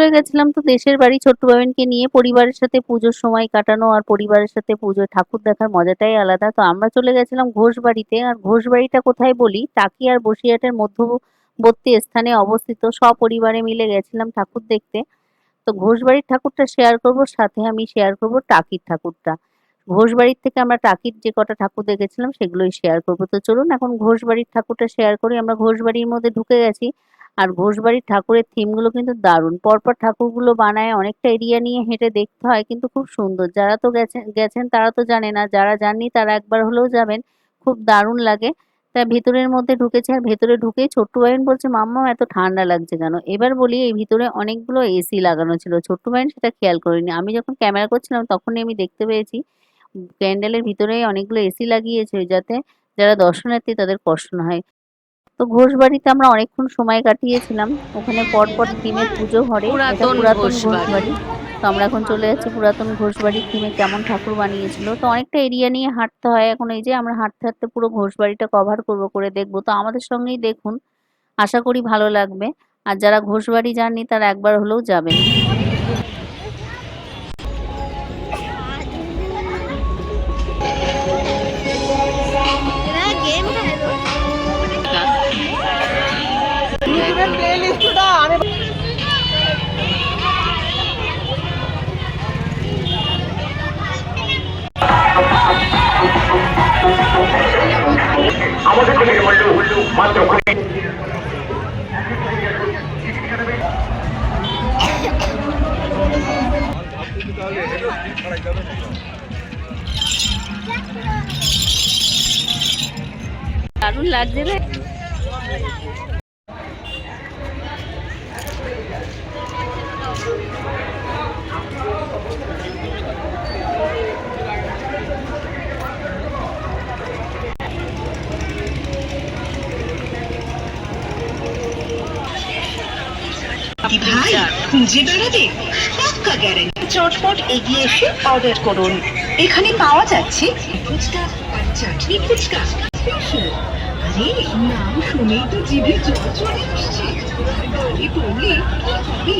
হয়ে গেছিলাম তো দেশের বাড়ি ছোট্ট বাবিনকে নিয়ে। পরিবারের সাথে পুজোর সময় কাটানো আর পরিবারের সাথে পুজোর ঠাকুর দেখার মজাটাই আলাদা। তো আমরা চলে গেছিলাম ঘোষ বাড়িতে আর ঘোষ বাড়িটা কোথায় বলি? টাকি আর বসিরহাটের মধ্যবর্তী স্থানে অবস্থিত। সপরিবারে মিলে গেছিলাম ঠাকুর দেখতে। তো ঘোষ বাড়ির ঠাকুরটা শেয়ার করব, সাথে আমি শেয়ার করব টাকির ঠাকুরটা। ঘোষ বাড়ির থেকে আমরা টাকির যে কটা ঠাকুর দেখেছিলাম, সেগুলোই শেয়ার করব। তো চলুন, এখন ঘোষ বাড়ির ঠাকুরটা শেয়ার করি। আমরা ঘোষ বাড়ির মধ্যে ঢুকে গেছি। আর ঘোষবাড়ির ঠাকুরের থিমগুলো কিন্তু দারুণ। পরপর ঠাকুরগুলো বানায় অনেকটা এরিয়া নিয়ে হেঁটে দেখতে হয়, কিন্তু খুব সুন্দর। যারা তো গেছেন গেছেন তারা তো জানে না, যারা যাননি তারা একবার হলেও যাবেন, খুব দারুণ লাগে। তা ভেতরের মধ্যে ঢুকেছে, আর ভেতরে ঢুকেই ছোট্ট বাইন বলছে, মাম্মা, এত ঠান্ডা লাগছে কেন? এবার বলি, এই ভিতরে অনেকগুলো এসি লাগানো ছিল। ছোট্ট বাইন সেটা খেয়াল করিনি। আমি যখন ক্যামেরা করছিলাম, তখনই আমি দেখতে পেয়েছি প্যান্ডেলের ভিতরে অনেকগুলো এসি লাগিয়েছে, যাতে যারা দর্শনার্থী তাদের কষ্ট না হয়। তো ঘোষ বাড়িতে আমরা অনেকক্ষণ সময় কাটিয়েছিলাম। ওখানে পরপর থিমের পুজো ঘরে এটা পুরাতন ঘোষ ঘোষবাড়ি। বাড়ি তো আমরা এখন চলে যাচ্ছি পুরাতন ঘোষ বাড়ির থিমে কেমন ঠাকুর বানিয়েছিল। তো অনেকটা এরিয়া নিয়ে হাঁটতে হয় এখন এই যে আমরা হাঁটতে হাঁটতে পুরো ঘোষ বাড়িটা কভার করব করে দেখব। তো আমাদের সঙ্গেই দেখুন আশা করি ভালো লাগবে। আর যারা ঘোষ বাড়ি যাননি তারা একবার হলেও যাবেন। আমাদের থেকে বলল মাত্র দারুণ লাগছে রে। ভাই? খুঁজে বেড়াবে? পাক্কা গ্যারেন্টি চটপট এগিয়ে এসে অর্ডার করুন। এখানে পাওয়া যাচ্ছে ফুচকা আর চাটনি ফুচকা। স্পেশাল আরে নাম শুনেই তো জিভে জল চলে আসছে। গাড়ি পড়লে কি হবে?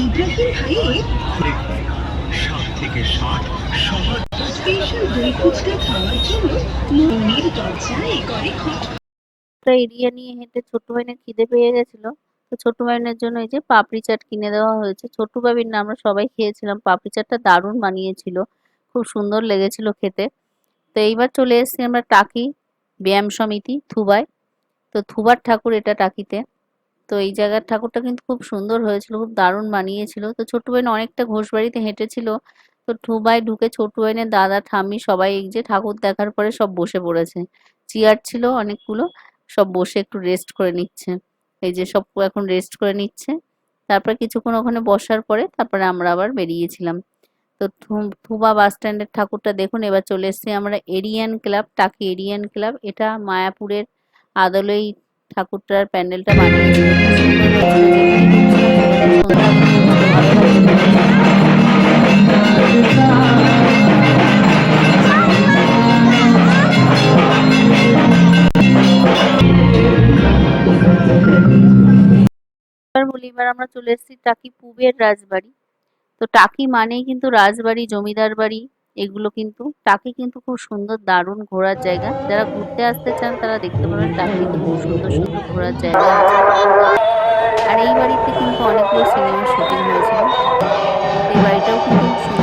ইব্রাহিম ভাইয়ের ষাট থেকে ষাট সবার স্পেশাল দই ফুচকা খাওয়ার জন্য মনির দরজায় করে খট এরিয়া নিয়ে হেঁটে ছোট্ট ভাইনের খিদে পেয়ে গেছিল। তো ছোট্ট ভাইনের জন্য এই যে পাপড়ি চাট কিনে দেওয়া হয়েছে। ছোট্ট বাবির না আমরা সবাই খেয়েছিলাম। পাপড়ি চাটটা দারুণ বানিয়েছিল। খুব সুন্দর লেগেছিল খেতে। তো এইবার চলে এসেছি আমরা টাকি ব্যায়াম সমিতি, থুবায়। তো থুবার ঠাকুর এটা টাকিতে। তো এই জায়গার ঠাকুরটা কিন্তু খুব সুন্দর হয়েছিল, খুব দারুণ বানিয়েছিল। তো ছোট্ট ভাইন অনেকটা ঘোষ বাড়িতে হেঁটেছিল। তো থুবায় ঢুকে ছোট্ট বাইনের দাদা, ঠাম্মি সবাই এই যে ঠাকুর দেখার পরে সব বসে পড়েছে। চেয়ার ছিল অনেকগুলো, সব বসে একটু রেস্ট করে নিচ্ছে। এই যে সব এখন রেস্ট করে নিচ্ছে। তারপর কিছুক্ষণ ওখানে বসার পরে তারপরে আমরা আবার বেরিয়েছিলাম। তো থুবা বাস স্ট্যান্ডের ঠাকুরটা দেখুন, এবার চলে এসছি আমরা এরিয়ান ক্লাব টাকি এরিয়ান ক্লাব এটা মায়াপুরের আদলেই ঠাকুরটার প্যান্ডেলটা বানিয়েছিল বলি, এবার আমরা চলে এসেছি টাকি পুবের রাজবাড়ি। তো টাকি মানেই কিন্তু রাজবাড়ি, জমিদার বাড়ি, এগুলো কিন্তু, টাকি কিন্তু খুব সুন্দর, দারুণ ঘোরার জায়গা। যারা ঘুরতে আসতে চান, তারা দেখতে পাবেন টাকি কিন্তু খুব সুন্দর সুন্দর ঘোরার জায়গা। আর এই বাড়িতে কিন্তু অনেকগুলো সিনেমা শুটিং হয়েছিল। এই বাড়িটাও কিন্তু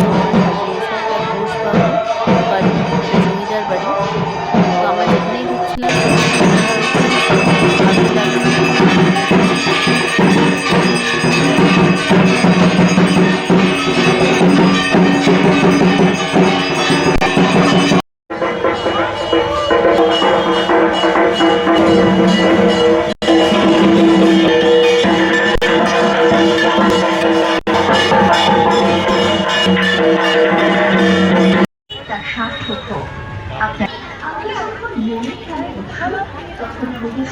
কি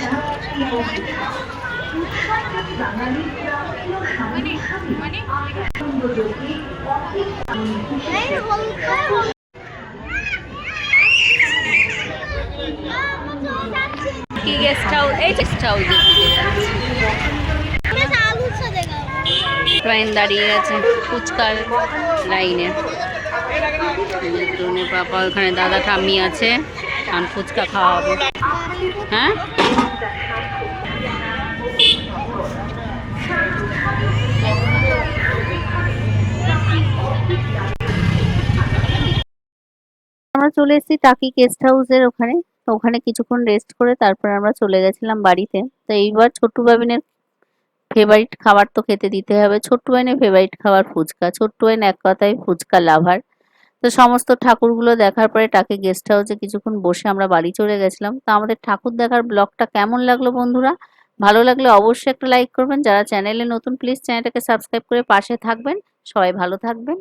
গেস্ট হাউস এই গেস্ট দেখা লাইন দাঁড়িয়ে গেছে ফুচকার লাইনে। পাপা ওখানে দাদা ঠাম্মি আছে। আর ফুচকা খাওয়াবো। হ্যাঁ? আমরা চলে এসেছি টাকি গেস্ট হাউসের ওখানে। তো ওখানে কিছুক্ষণ রেস্ট করে তারপর আমরা চলে গেছিলাম বাড়িতে। তো এইবার ছোট্টু বাবিনের ফেভারিট খাবার তো খেতে দিতে হবে। ছোট্টু বাইনের ফেভারিট খাবার ফুচকা। ছোট্টু বাইন এক কথায় ফুচকা লাভার তো সমস্ত ঠাকুরগুলো দেখার পরে তাকে গেস্ট হাউসে কিছুক্ষণ বসে আমরা বাড়ি চলে গেছিলাম। তো আমাদের ঠাকুর দেখার ব্লগটা কেমন লাগল বন্ধুরা? ভালো লাগলে অবশ্যই একটা লাইক করবেন। যারা চ্যানেলে নতুন প্লিজ চ্যানেলটাকে সাবস্ক্রাইব করে পাশে থাকবেন। সবাই ভালো থাকবেন।